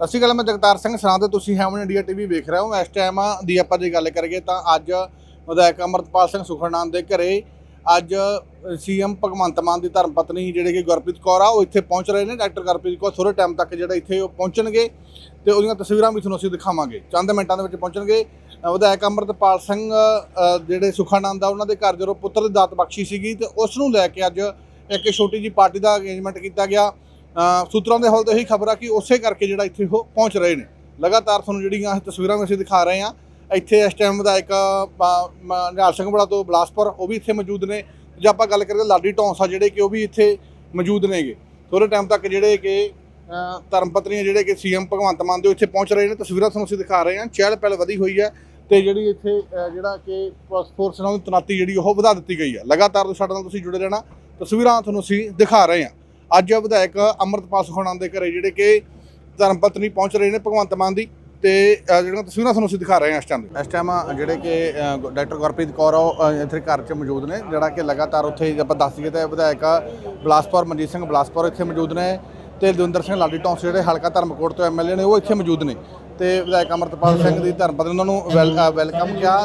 ਸਤਿ ਸ਼੍ਰੀ ਅਕਾਲ, ਮੈਂ ਜਗਤਾਰ ਸਿੰਘ ਸਰਾਂ ਤੇ ਤੁਸੀਂ ਹੈਵਨ ਇੰਡੀਆ ਟੀਵੀ ਵੇਖ ਰਹੇ ਹੋ। ਇਸ ਟਾਈਮ ਦੀ ਆਪਾਂ ਜੇ ਗੱਲ ਕਰੀਏ ਤਾਂ ਅੱਜ ਵਿਧਾਇਕ ਅਮਰਤਪਾਲ ਸਿੰਘ ਸੁਖਰਨਾਮ ਦੇ ਘਰੇ ਅੱਜ ਸੀਐਮ ਭਗਵੰਤ ਮਾਨ ਦੀ ਧਰਮ ਪਤਨੀ ਜਿਹੜੇ ਕਿ ਗੁਰਪ੍ਰੀਤ ਕੌਰ ਆ, ਉਹ ਇੱਥੇ ਪਹੁੰਚ ਰਹੇ ਨੇ। ਡਾਕਟਰ ਗੁਰਪ੍ਰੀਤ ਕੌਰ ਥੋੜੇ ਟਾਈਮ ਤੱਕ ਜਿਹੜਾ ਇੱਥੇ ਉਹ ਪਹੁੰਚਣਗੇ ਤੇ ਉਹਦੀਆਂ ਤਸਵੀਰਾਂ ਵੀ ਤੁਹਾਨੂੰ ਅਸੀਂ ਦਿਖਾਵਾਂਗੇ। ਚੰਦ ਮਿੰਟਾਂ ਦੇ ਵਿੱਚ ਪਹੁੰਚਣਗੇ। ਵਿਧਾਇਕ ਅਮਰਤਪਾਲ ਸਿੰਘ ਜਿਹੜੇ ਸੁਖਾਨੰਦ ਆ ਉਹਨਾਂ ਦੇ ਘਰ ਜਦੋਂ ਪੁੱਤਰ ਦੀ ਦਾਤ ਬਖਸ਼ੀ ਸੀਗੀ ਤੇ ਉਸ ਨੂੰ ਲੈ ਕੇ ਅੱਜ ਇੱਕ ਛੋਟੀ ਜੀ ਪਾਰਟੀ ਦਾ ਅਰੇਂਜਮੈਂਟ ਕੀਤਾ ਗਿਆ। ਸੂਤਰਾਂ ਦੇ ਹਵਾਲੇ ਤੋਂ ਇਹੀ ਖਬਰ ਆ ਕਿ ਉਸੇ ਕਰਕੇ ਜਿਹੜਾ ਇੱਥੇ ਉਹ ਪਹੁੰਚ ਰਹੇ ਨੇ। ਲਗਾਤਾਰ ਤੁਹਾਨੂੰ ਜਿਹੜੀਆਂ ਇਹ ਤਸਵੀਰਾਂ ਵੀ ਅਸੀਂ ਦਿਖਾ ਰਹੇ ਹਾਂ ਇੱਥੇ ਇਸ ਟਾਈਮ ਵਿਧਾਇਕ ਅ, ਨਿਹਾਲ ਸਿੰਘ ਬੜਾ ਤੋਂ ਬਲਾਸਪੁਰ ਉਹ ਵੀ ਇੱਥੇ ਮੌਜੂਦ ਨੇ। ਜੇ ਆਪਾਂ ਗੱਲ ਕਰੀਏ ਲਾਡੀ ਢੌਂਸਾ ਜਿਹੜੇ ਕਿ ਉਹ ਵੀ ਇੱਥੇ ਮੌਜੂਦ ਨੇਗੇ। ਥੋੜੇ ਟਾਈਮ ਤੱਕ ਜਿਹੜੇ ਕਿ ਅ, ਧਰਮ ਪਤਨੀਆਂ ਜਿਹੜੇ ਕਿ ਸੀਐਮ ਭਗਵੰਤ ਮਾਨ ਦੇ ਇੱਥੇ ਪਹੁੰਚ ਰਹੇ ਨੇ। ਤਸਵੀਰਾਂ ਤੁਹਾਨੂੰ ਅਸੀਂ ਦਿਖਾ ਰਹੇ ਹਾਂ। ਚਹਿਲ ਪਹਿਲ ਵਧੀ ਹੋਈ ਹੈ ਤੇ ਜਿਹੜੀ ਇੱਥੇ ਜਿਹੜਾ ਕਿ ਪੁਲਿਸ ਫੋਰਸ ਨਾਲ ਤਨਾਤੀ ਜਿਹੜੀ ਉਹ ਵਧਾ ਦਿੱਤੀ ਗਈ ਹੈ। ਲਗਾਤਾਰ ਤੁਸੀਂ ਸਾਡੇ ਨਾਲ ਤੁਸੀਂ ਜੁੜੇ ਰਹਿਣਾ। ਤਸਵੀਰਾਂ ਤੁਹਾਨੂੰ ਅਸੀਂ ਦਿਖਾ ਰਹੇ ਹਾਂ। ਅੱਜ ਵਿਧਾਇਕ ਅੰਮ੍ਰਿਤਪਾਲ ਸੁਖਾਨੰਦ ਦੇ ਘਰੇ ਜਿਹੜੇ ਕਿ ਧਰਮ ਪਤਨੀ ਪਹੁੰਚ ਰਹੇ ਨੇ ਭਗਵੰਤ ਮਾਨ ਦੀ ਤੇ ਜਿਹੜੀਆਂ ਤਸਵੀਰਾਂ ਤੁਹਾਨੂੰ ਅਸੀਂ ਦਿਖਾ ਰਹੇ ਹਾਂ ਇਸ ਟਾਈਮ ਇਸ ਟਾਈਮ ਜਿਹੜੇ ਕਿ ਡਾਕਟਰ ਗੁਰਪ੍ਰੀਤ ਕੌਰ ਉਹ ਇੱਥੇ ਘਰ 'ਚ ਮੌਜੂਦ ਨੇ, ਜਿਹੜਾ ਕਿ ਲਗਾਤਾਰ ਉੱਥੇ ਆਪਾਂ ਦੱਸ ਦਈਏ ਤਾਂ ਵਿਧਾਇਕ ਬਲਾਸਪੁਰ, ਮਨਜੀਤ ਸਿੰਘ ਬਲਾਸਪੁਰ ਇੱਥੇ ਮੌਜੂਦ ਨੇ ਤੇ ਦਵਿੰਦਰ ਸਿੰਘ ਲਾਡੀ ਟੌਂਸ ਜਿਹੜੇ ਹਲਕਾ ਧਰਮਕੋਟ ਤੋਂ ਐਮਐਲਏ ਨੇ, ਉਹ ਇੱਥੇ ਮੌਜੂਦ ਨੇ। ਤੇ ਵਿਧਾਇਕ ਅਮਰਤਪਾਲ ਸਿੰਘ ਦੀ ਧਰਮਪਤਨੀ ਉਹਨਾਂ ਨੂੰ ਵੈਲ- ਵੈਲਕਮ ਕਿਹਾ।